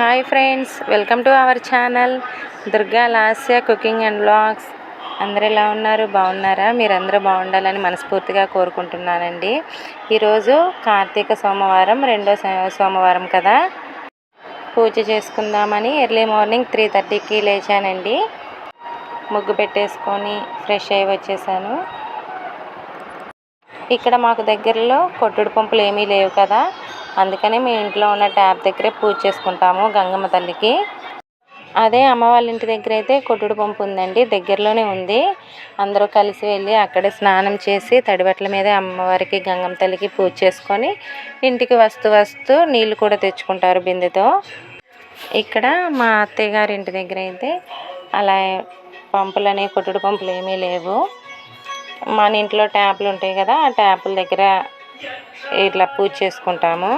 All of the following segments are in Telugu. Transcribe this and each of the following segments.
Hi friends welcome to our channel. Durga Lasya cooking and blogs అందరు ఎలా ఉన్నారు? బాగున్నారా? మీరందరూ బాగుండాలని మనస్ఫూర్తిగా కోరుకుంటున్నానండి. ఈరోజు కార్తీక సోమవారం రెండో సోమవారం కదా? పూజ చేసుకుందామని ఎర్లీ మార్నింగ్ త్రీ థర్టీకి లేచానండి. ముగ్గు పెట్టేసుకొని ఫ్రెష్ అయ్యి వచ్చేసాను. ఇక్కడ మాకు దగ్గరలో కొట్టుడు పంపులు ఏమీ లేవు కదా? అందుకని మీ ఇంట్లో ఉన్న ట్యాప్ దగ్గరే పూజ చేసుకుంటాము గంగమ్మ తల్లికి. అదే అమ్మ వాళ్ళ ఇంటి దగ్గర అయితే కొట్టుడు పంపు ఉందండి దగ్గరలోనే ఉంది. అందరూ కలిసి వెళ్ళి అక్కడే స్నానం చేసి తడిబట్టల మీద అమ్మవారికి గంగమ్మ తల్లికి పూజ చేసుకొని ఇంటికి వస్తూ వస్తూ నీళ్ళు కూడా తెచ్చుకుంటారు బిందెతో. ఇక్కడ మా అత్తయ్య గారి ఇంటి దగ్గర అయితే అలా పంపులనే కొట్టుడు పంపులు ఏమీ లేవు. మన ఇంట్లో ట్యాపులు ఉంటాయి కదా ఆ ట్యాపుల దగ్గర ఇట్లా పూజ చేసుకుంటాము.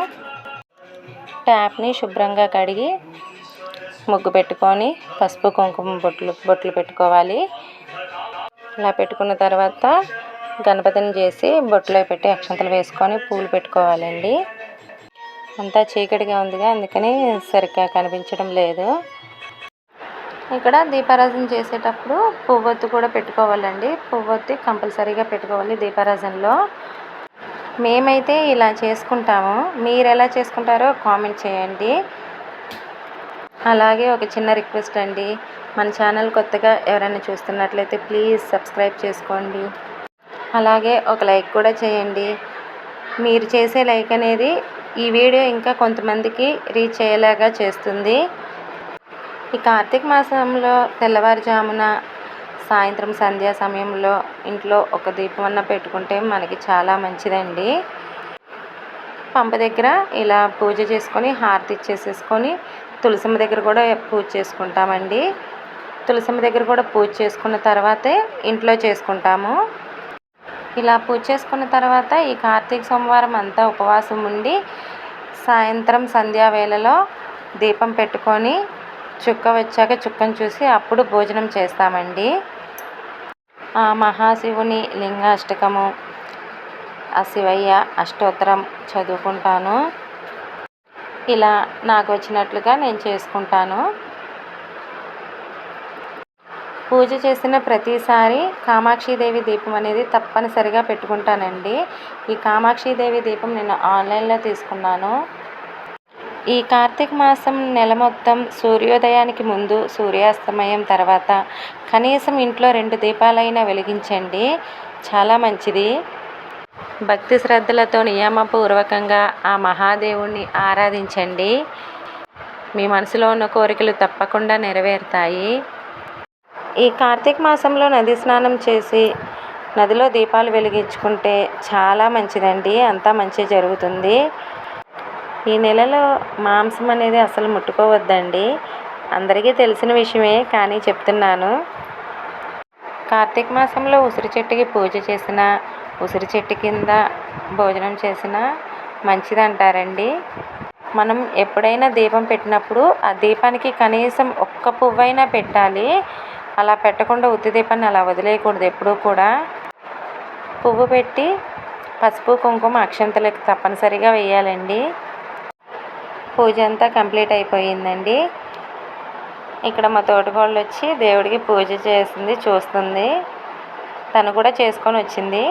ట్యాప్ని శుభ్రంగా కడిగి ముగ్గు పెట్టుకొని పసుపు కుంకుమ బొట్లు బొట్లు పెట్టుకోవాలి. ఇలా పెట్టుకున్న తర్వాత గణపతిని చేసి బొట్లో పెట్టి అక్షంతలు వేసుకొని పూలు పెట్టుకోవాలండి. అంతా చీకటిగా ఉందిగా అందుకని సరిగ్గా కనిపించడం లేదు. ఇక్కడ దీపారాజన చేసేటప్పుడు పువ్వొత్తు కూడా పెట్టుకోవాలండి. పువ్వొత్తి కంపల్సరీగా పెట్టుకోవాలి దీపారాజనలో మేమైతే ఇలా చేసుకుంటాము. మీరు ఎలా చేసుకుంటారో కామెంట్ చేయండి. అలాగే ఒక చిన్న రిక్వెస్ట్ అండి. మన ఛానల్ కొత్తగా ఎవరైనా చూస్తున్నట్లయితే ప్లీజ్ సబ్స్క్రైబ్ చేసుకోండి. అలాగే ఒక లైక్ కూడా చేయండి. మీరు చేసే లైక్ అనేది ఈ వీడియో ఇంకా కొంతమందికి రీచ్ అయ్యేలాగా చేస్తుంది. ఈ కార్తీక మాసంలో తెల్లవారుజామున సాయంత్రం సంధ్యా సమయంలో ఇంట్లో ఒక దీపం అన్న పెట్టుకుంటే మనకి చాలా మంచిదండి. పంప దగ్గర ఇలా పూజ చేసుకొని హారతి ఇచ్చేసేసుకొని తులసమ్మ దగ్గర కూడా పూజ చేసుకుంటామండి. తులసమ్మ దగ్గర కూడా పూజ చేసుకున్న తర్వాతే ఇంట్లో చేసుకుంటాము. ఇలా పూజ చేసుకున్న తర్వాత ఈ కార్తీక సోమవారం అంతా ఉపవాసం ఉండి సాయంత్రం సంధ్యా వేళలో దీపం పెట్టుకొని చుక్క వచ్చాక చుక్కను చూసి అప్పుడు భోజనం చేస్తామండి. ఆ మహాశివుని లింగాష్టకము ఆ శివయ్య అష్టోత్తరం చదువుకుంటాను. ఇలా నాకు వచ్చినట్లుగా నేను చేసుకుంటాను. పూజ చేసిన ప్రతిసారి కామాక్షిదేవి దీపం అనేది తప్పనిసరిగా పెట్టుకుంటానండి. ఈ కామాక్షిదేవి దీపం నేను ఆన్లైన్లో తీసుకున్నాను. ఈ కార్తీక మాసం నెల మొత్తం సూర్యోదయానికి ముందు సూర్యాస్తమయం తర్వాత కనీసం ఇంట్లో రెండు దీపాలైనా వెలిగించండి. చాలా మంచిది. భక్తి శ్రద్ధలతో నియమపూర్వకంగా ఆ మహాదేవుణ్ణి ఆరాధించండి. మీ మనసులో ఉన్న కోరికలు తప్పకుండా నెరవేరుతాయి. ఈ కార్తీక మాసంలో నది స్నానం చేసి నదిలో దీపాలు వెలిగించుకుంటే చాలా మంచిదండి. అంతా మంచి జరుగుతుంది. ఈ నెలలో మాంసం అనేది అసలు ముట్టుకోవద్దండి. అందరికీ తెలిసిన విషయమే కానీ చెప్తున్నాను. కార్తీక మాసంలో ఉసిరి చెట్టుకి పూజ చేసిన ఉసిరి చెట్టు కింద భోజనం చేసిన మంచిది అంటారండి మనం ఎప్పుడైనా దీపం పెట్టినప్పుడు ఆ దీపానికి కనీసం ఒక్క పువ్వైనా పెట్టాలి. అలా పెట్టకుండా ఉత్తి దీపాన్ని అలా వదిలేయకూడదు ఎప్పుడూ కూడా. పువ్వు పెట్టి పసుపు కుంకుమ అక్షంతలకు తప్పనిసరిగా వేయాలండి. పూజ అంతా కంప్లీట్ అయిపోయిందండి. ఇక్కడ మా తోటికోళ్ళు వచ్చి దేవుడికి పూజ చేసింది చూస్తుంది. తను కూడా చేసుకొని వచ్చింది.